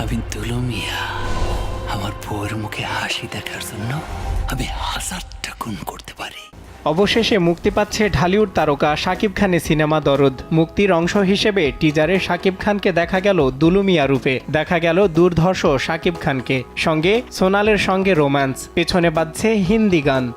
আমি দুলু আমার বউয়ের মুখে হাসি দেখার জন্য আমি হাজারটা খুন করতে পারি। অবশেষে মুক্তি পাচ্ছে ঢালিউড তারকা শাকিব খানের সিনেমা দরদ। মুক্তির অংশ হিসেবে টিজারে শাকিব খানকে দেখা গেল দুলুমিয়া রূপে। দেখা গেল দুর্ধর্ষ শাকিব খানকে। সঙ্গে সোনালের সঙ্গে রোম্যান্স। পেছনে বাজছে হিন্দি গান।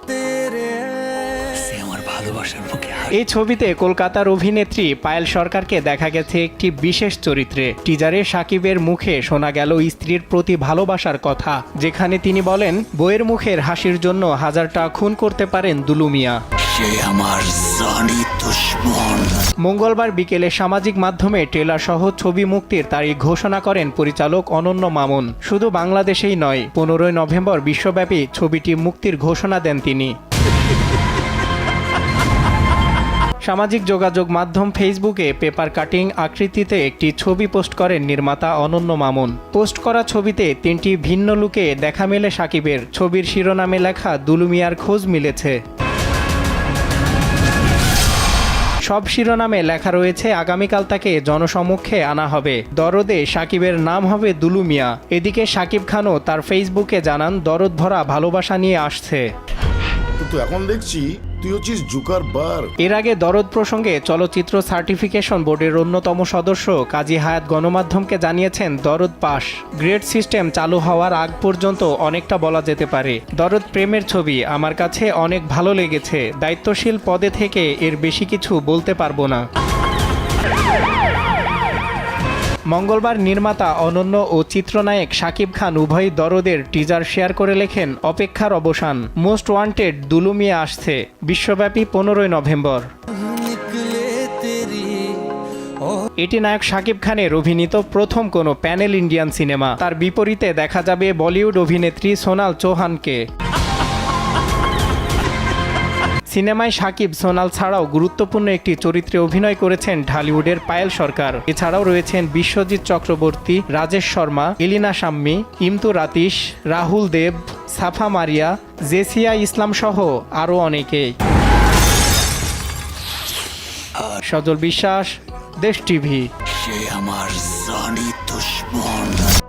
এই ছবিতে কলকাতার অভিনেত্রী পায়েল সরকারকে দেখা গেছে একটি বিশেষ চরিত্রে। টিজারে সাকিবের মুখে শোনা গেল স্ত্রীর প্রতি ভালোবাসার কথা যেখানে তিনি বলেন বইয়ের মুখের হাসির জন্য হাজারটা খুন করতে পারেন দুলুমিয়া সে আমার জানি দুশ্মন। মঙ্গলবার বিকেলে সামাজিক মাধ্যমে ট্রেলার সহ ছবি মুক্তির তারিখ ঘোষণা করেন পরিচালক অনন্য মামুন। শুধু বাংলাদেশেই নয় পনেরোই নভেম্বর বিশ্বব্যাপী ছবিটি মুক্তির ঘোষণা দেন তিনি। সামাজিক যোগাযোগ মাধ্যম ফেসবুকে পেপার কাটিং আকৃতিতে একটি ছবি পোস্ট করেন নির্মাতা অনন্য মামুন। পোস্ট করা ছবিতে তিনটি ভিন্ন লুকে দেখা মেলে সাকিবের। ছবির শিরোনামে লেখা দুলুমিয়ার খোঁজ মিলেছে। সব শিরোনামে লেখা রয়েছে, আগামীকাল তাকে জনসমক্ষে আনা হবে। দরদে সাকিবের নাম হবে দুলুমিয়া এদিকে সাকিব খানও তার ফেসবুকে জানান, দরদ ভরা ভালোবাসা নিয়ে আসছে। কিন্তু এখন দেখছি তুই এর আগে দরদ প্রসঙ্গে চলচ্চিত্র সার্টিফিকেশন বোর্ডের অন্যতম সদস্য কাজী হায়াত গণমাধ্যমকে জানিয়েছেন, দরদ পাস। গ্রেড সিস্টেম চালু হওয়ার আগ পর্যন্ত অনেকটা বলা যেতে পারে। দরদ প্রেমের ছবি, আমার কাছে অনেক ভালো লেগেছে। দায়িত্বশীল পদে থেকে এর বেশি কিছু বলতে পারব না। মঙ্গলবার নির্মাতা, অনন্য ও চিত্রনায়ক শাকিব খান উভয় দরদের টিজার শেয়ার করে লেখেন অপেক্ষার অবসান। মোস্ট ওয়ান্টেড দুলুমিয়া আসছে, বিশ্বব্যাপী পনেরোই নভেম্বর। এটি নায়ক শাকিব খানের অভিনীত প্রথম কোনো প্যানেল ইন্ডিয়ান সিনেমা। তার বিপরীতে দেখা যাবে বলিউড অভিনেত্রী সোনাল চৌহানকে। সিনেমায় সাকিব সোনাল ছাড়াও গুরুত্বপূর্ণ একটি চরিত্রে অভিনয় করেছেন ঢালিউডের পায়েল সরকার। এছাড়াও রয়েছেন বিশ্বজিৎ চক্রবর্তী, রাজেশ শর্মা, এলিনা শাম্মী, ইমতু রাতিশ, রাহুল দেব, সাফা মারিয়া, জেসিয়া ইসলাম সহ আরও অনেকেই। সজল বিশ্বাস, দেশ টিভি। সে আমার জানি দুশ্মন।